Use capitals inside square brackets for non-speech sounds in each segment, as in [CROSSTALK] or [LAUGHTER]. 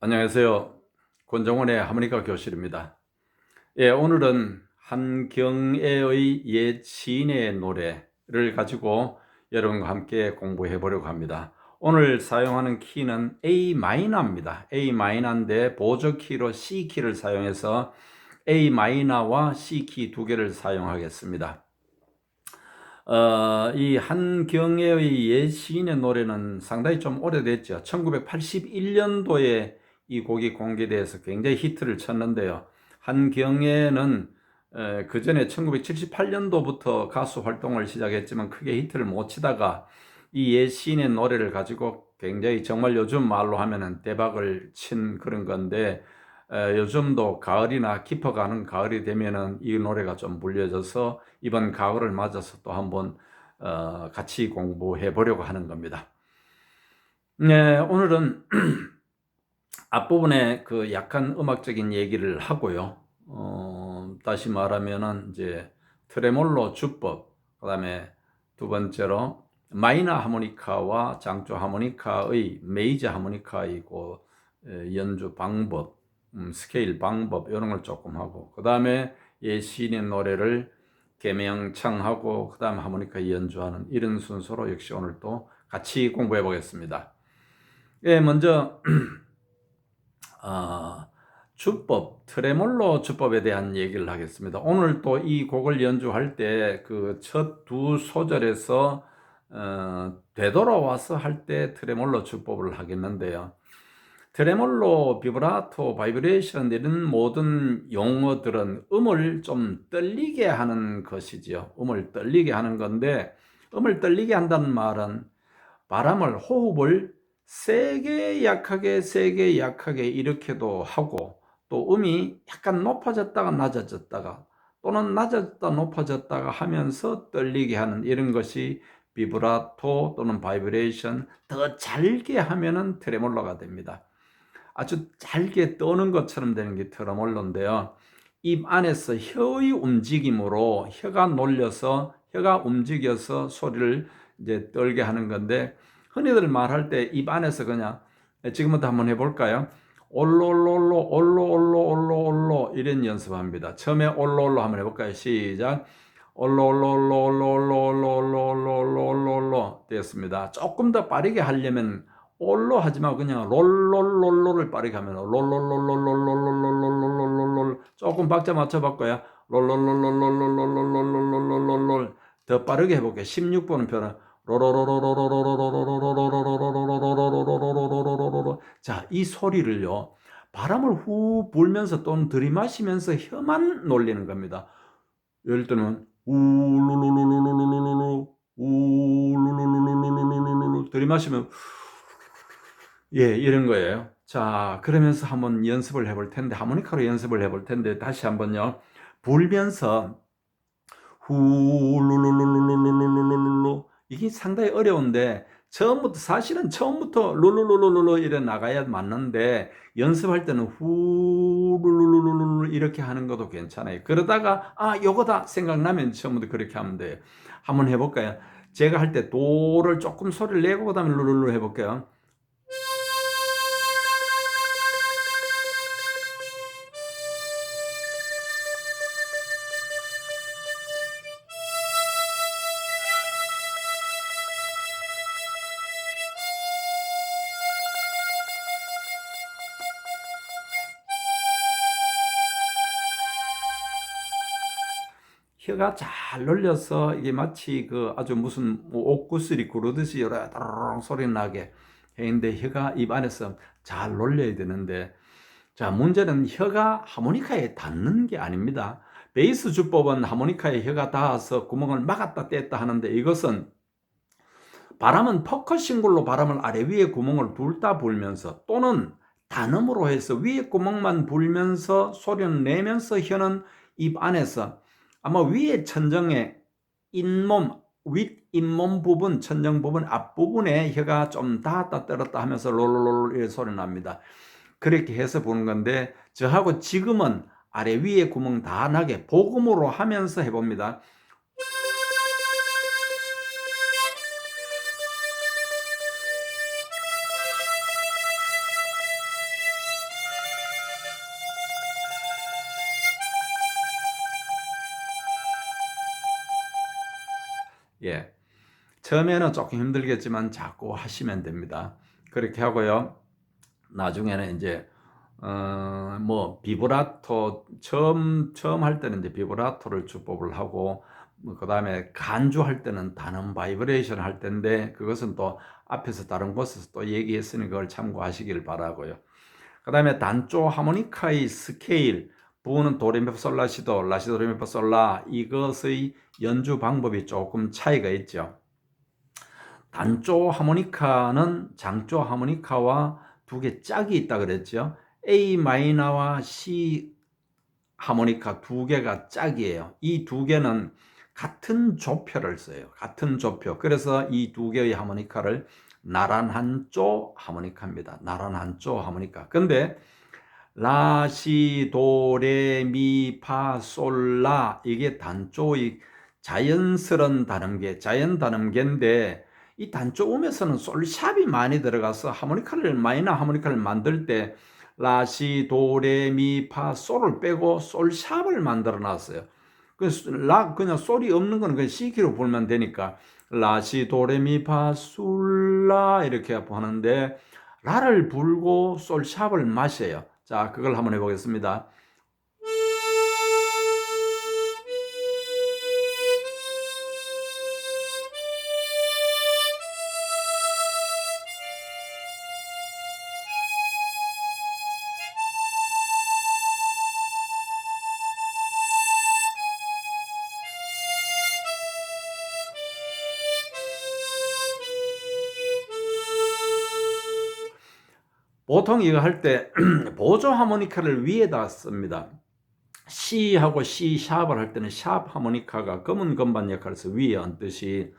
안녕하세요. 권정원의 하모니카 교실입니다. 예, 오늘은 한경애의 옛 시인의 노래를 가지고 여러분과 함께 공부해 보려고 합니다. 오늘 사용하는 키는 A 마이너입니다. A 마이너인데 보조 키로 C 키를 사용해서 A 마이너와 C 키 두 개를 사용하겠습니다. 어, 이 한경애의 옛 시인의 노래는 상당히 좀 오래됐죠. 1981년도에 이 곡이 공개돼서 굉장히 히트를 쳤는데요. 한경애는 그 전에 1978년도부터 가수 활동을 시작했지만 크게 히트를 못 치다가 이옛 시인의 노래를 가지고 굉장히 정말 요즘 말로 하면은 대박을 친 그런 건데 요즘도 가을이나 깊어가는 가을이 되면은 이 노래가 좀 불려져서 이번 가을을 맞아서 또 한번 어, 같이 공부해 보려고 하는 겁니다. 네, 오늘은 [CLEARS THROAT] 앞부분에 그 약간 음악적인 얘기를 하고요. 어, 다시 말하면은 이제 트레몰로 주법, 그 다음에 두 번째로 마이너 하모니카와 장조 하모니카의 메이저 하모니카이고 연주 방법, 음, 스케일 방법 이런 걸 조금 하고 그 다음에 예 시인의 노래를 개명창하고 그 다음 하모니카 연주하는 이런 순서로 역시 오늘 또 같이 공부해 보겠습니다. 예, 먼저 [CLEARS THROAT] 어, 주법, 트레몰로 주법에 대한 얘기를 하겠습니다. 오늘 또 이 곡을 연주할 때 그 첫 두 소절에서 어, 되돌아와서 할 때 트레몰로 주법을 하겠는데요. 트레몰로, 비브라토, 바이브레이션 이런 모든 용어들은 음을 좀 떨리게 하는 것이지요. 음을 떨리게 하는 건데 음을 떨리게 한다는 말은 바람을 호흡을 세게 약하게 세게 약하게 이렇게도 하고 또 음이 약간 높아졌다가 낮아졌다가 또는 낮아졌다 높아졌다가 하면서 떨리게 하는 이런 것이 비브라토 또는 바이브레이션 더 잘게 하면은 트레몰로가 됩니다. 아주 잘게 떠는 것처럼 되는 게 트레몰로인데요. 입 안에서 혀의 움직임으로 혀가 놀려서 혀가 움직여서 소리를 이제 떨게 하는 건데 흔히들 말할 때 입 안에서 그냥 지금부터 한번 해볼까요? 올로올로올로 올로올로 올로올로 이런 연습합니다. 처음에 올로올로 한번 해볼까요? 시작. 올로올로올로올로올로올로올로올로올로 됐습니다. 조금 더 빠르게 하려면 올로 하지 말고 그냥 롤롤롤롤을 빠르게 하면 롤롤롤롤롤롤롤롤롤롤롤롤 조금 박자 맞춰 바꿔요. 롤롤롤롤롤롤롤롤롤롤롤롤 더 빠르게 해볼게요. 16번은 표현 자, 이 소리를요. 바람을 후 불면서 또는 들이마시면서 혀만 놀리는 겁니다. 예를 들면 우루루루루루루루 우루루루루루루 들이마시면 예, 이런 거예요. 자, 그러면서 한번 연습을 해볼 텐데 하모니카로 연습을 해볼 텐데 다시 한번요. 불면서 후루루루루루루루 이게 상당히 어려운데 처음부터 사실은 처음부터 룰루루루루 이래 나가야 맞는데 연습할 때는 후룰루루루 이렇게 하는 것도 괜찮아요. 그러다가 아 요거다 생각나면 처음부터 그렇게 하면 돼요. 한번 해볼까요? 제가 할 때 도를 조금 소리를 내고 그다음에 룰루루 해볼게요. 혀가 잘 놀려서 이게 마치 그 아주 무슨 뭐 옥구슬이 구르듯이 여러 소리 나게 했는데 혀가 입 안에서 잘 놀려야 되는데 자 문제는 혀가 하모니카에 닿는 게 아닙니다. 베이스 주법은 하모니카에 혀가 닿아서 구멍을 막았다 뗐다 하는데 이것은 바람은 퍼커싱글로 바람을 아래 위에 구멍을 둘다 불면서 또는 단음으로 해서 위에 구멍만 불면서 소리를 내면서 혀는 입 안에서 아마 위에 천정에 잇몸, 윗 잇몸 부분, 천정 부분 앞부분에 혀가 좀 닿았다 떨었다 하면서 롤롤롤 소리 납니다. 그렇게 해서 보는 건데 저하고 지금은 아래 위에 구멍 다 나게 복음으로 하면서 해봅니다. 예. 처음에는 조금 힘들겠지만 자꾸 하시면 됩니다. 그렇게 하고요. 나중에는 이제 어, 뭐 비브라토 처음 처음 할 때는 이제 비브라토를 주법을 하고 뭐 그다음에 간주할 때는 단음 바이브레이션 할 텐데 그것은 또 앞에서 다른 곳에서 또 얘기했으니 그걸 참고하시길 바라고요. 그 다음에 단조 하모니카의 스케일 부는 도레미파 솔라시도 라시 도 레미파 솔라 이것의 연주 방법이 조금 차이가 있죠. 단조 하모니카는 장조 하모니카와 두 개 짝이 있다 그랬죠. A 마이너와 C 하모니카 두 개가 짝이에요. 이 두 개는 같은 조표를 써요. 같은 조표. 그래서 이 두 개의 하모니카를 나란한 쪼 하모니카입니다. 나란한 쪼 하모니카. 근데 라시 도레미 파솔라 이게 단조의 자연스러운 단음계, 자연 단음계인데 이 단조 음에서는 솔샵이 많이 들어가서 하모니카를 마이너 하모니카를 만들 때 라시 도레미 파 솔을 빼고 솔샵을 만들어 놨어요. 그라 그냥 소리 없는 거는 그냥 C키로 불면 되니까 라시 도레미 파 솔라 이렇게 하는데 라를 불고 솔샵을 마셔요. 자, 그걸 한번 해보겠습니다. 보통 이거 할 때 [CLEARS THROAT] 보조 하모니카를 위에다 씁니다. C하고 C 샵을 할 때는 샵 하모니카가 검은 건반 역할을 해서 위에 얹듯이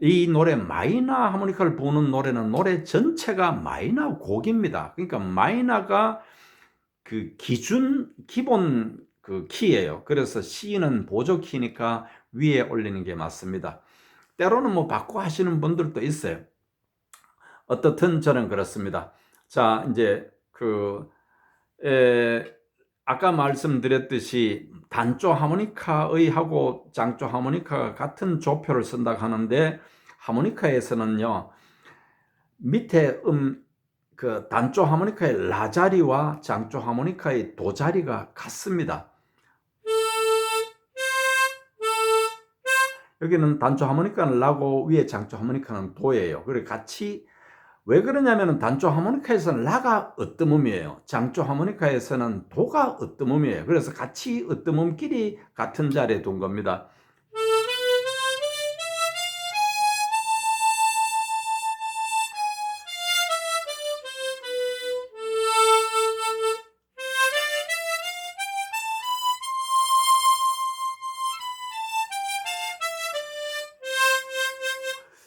이 노래 마이너 하모니카를 부는 노래는 노래 전체가 마이너 곡입니다. 그러니까 마이너가 그 기준 기본 그 키예요. 그래서 C는 보조 키니까 위에 올리는 게 맞습니다. 때로는 뭐 바꿔 하시는 분들도 있어요. 어떻든 저는 그렇습니다. 자, 이제 그 에, 아까 말씀드렸듯이 단조 하모니카의 하고 장조 하모니카가 같은 조표를 쓴다 하는데 하모니카에서는요 밑에 음 그 단조 하모니카의 라 자리와 장조 하모니카의 도 자리가 같습니다. 여기는 단조 하모니카는 라고 위에 장조 하모니카는 도예요. 그리고 같이 왜 그러냐면 단조 하모니카에서는 라가 으뜸음이에요. 장조 하모니카에서는 도가 으뜸음이에요. 그래서 같이 으뜸음끼리 같은 자리에 둔 겁니다.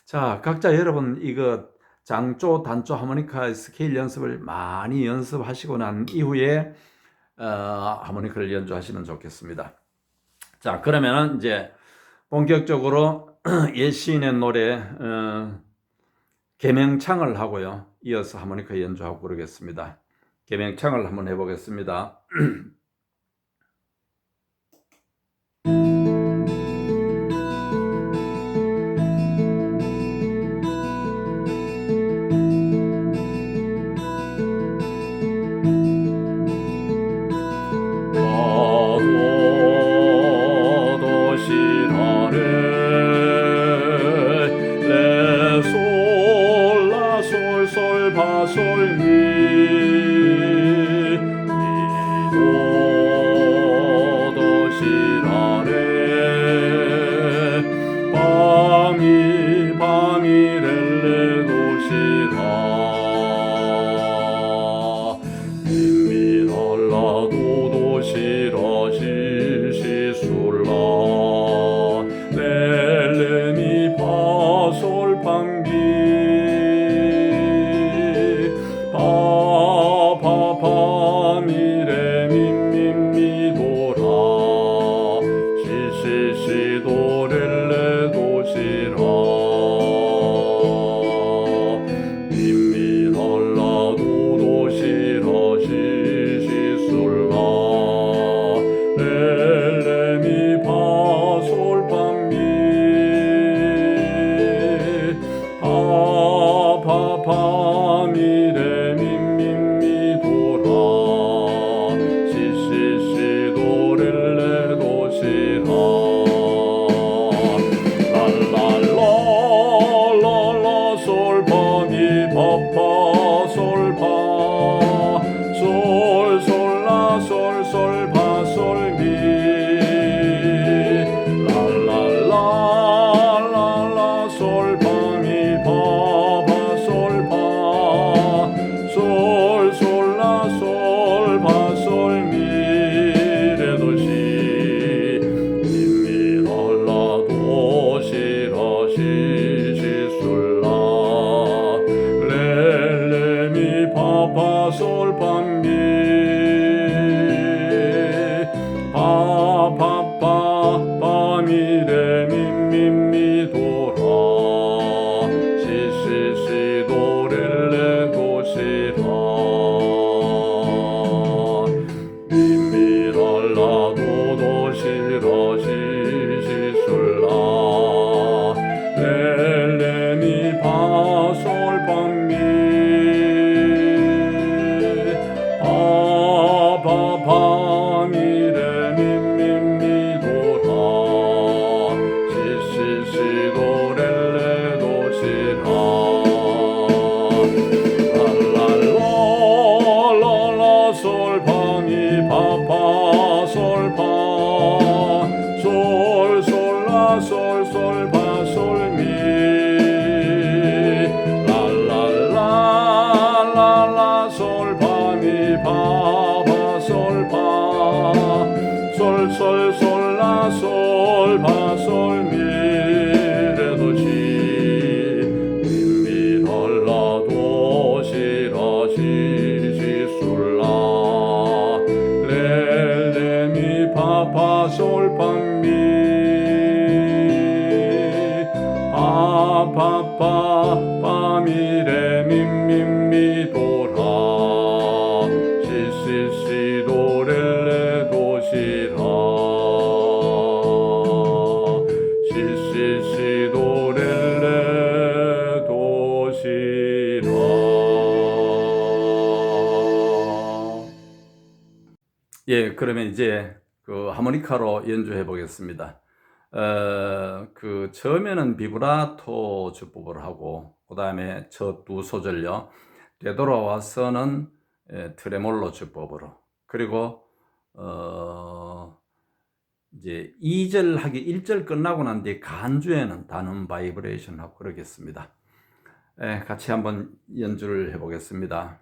자, 각자 여러분 이거 장조, 단조 하모니카 스케일 연습을 많이 연습하시고 난 이후에 어, 하모니카를 연주하시면 좋겠습니다. 자, 그러면은 이제 본격적으로 [CLEARS THROAT] 예시인의 노래 어, 개명창을 하고요. 이어서 하모니카 연주하고 그러겠습니다. 개명창을 한번 해보겠습니다. [CLEARS THROAT] 그러면 이제 그 하모니카로 연주해 보겠습니다. 어, 그 처음에는 비브라토 주법을 하고 그 다음에 첫두 소절요. 되돌아와서는 예, 트레몰로 주법으로 그리고 어, 이제 2절 하기 1절 끝나고 난 뒤에 간주에는 단음 바이브레이션 하고 그러겠습니다. 예, 같이 한번 연주를 해 보겠습니다.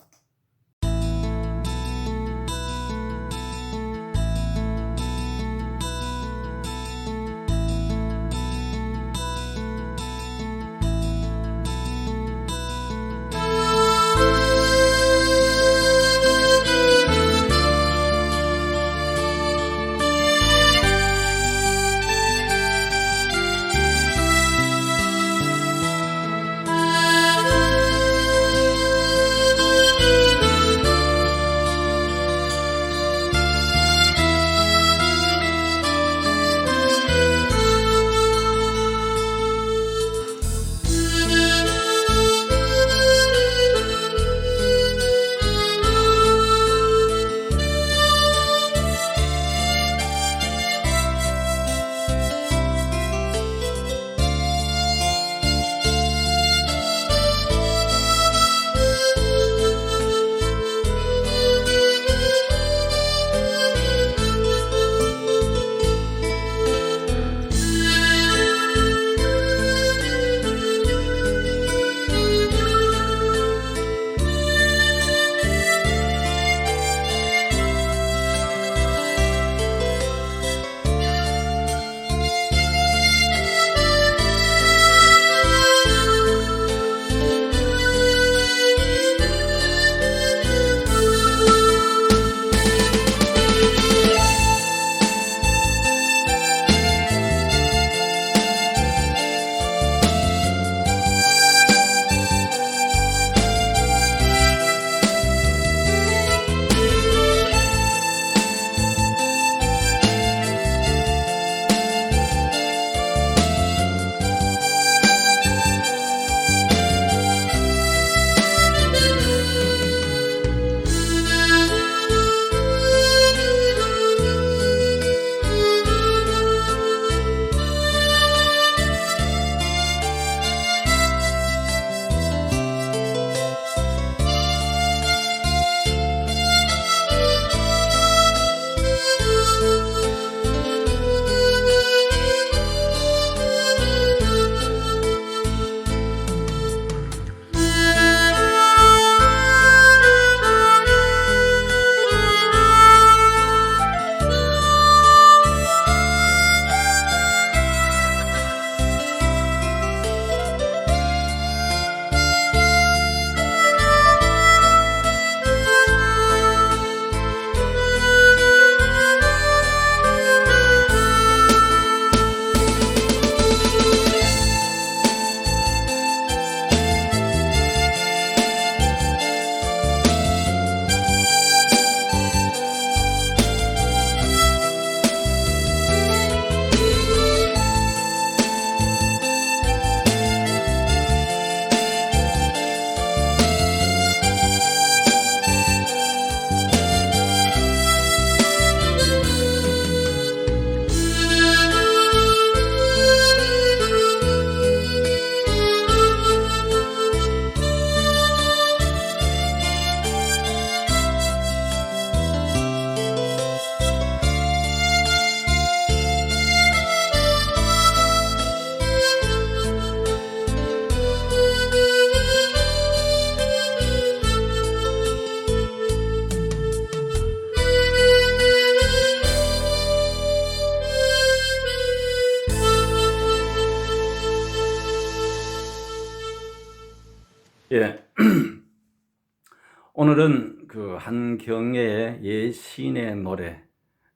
오늘은 그 한경애의 예신의 노래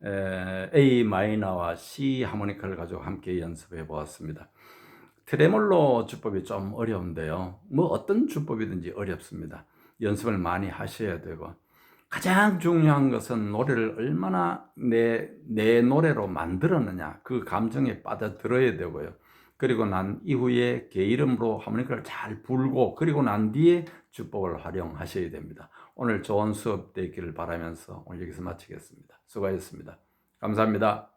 에, A 마이너와 C 하모니카를 가지고 함께 연습해 보았습니다. 트레몰로 주법이 좀 어려운데요. 뭐 어떤 주법이든지 어렵습니다. 연습을 많이 하셔야 되고 가장 중요한 것은 노래를 얼마나 내, 내 노래로 만들었느냐 그 감정에 빠져들어야 되고요. 그리고 난 이후에 개 이름으로 하모니카를 잘 불고 그리고 난 뒤에 주법을 활용하셔야 됩니다. 오늘 좋은 수업 되기를 바라면서 오늘 여기서 마치겠습니다. 수고하셨습니다. 감사합니다.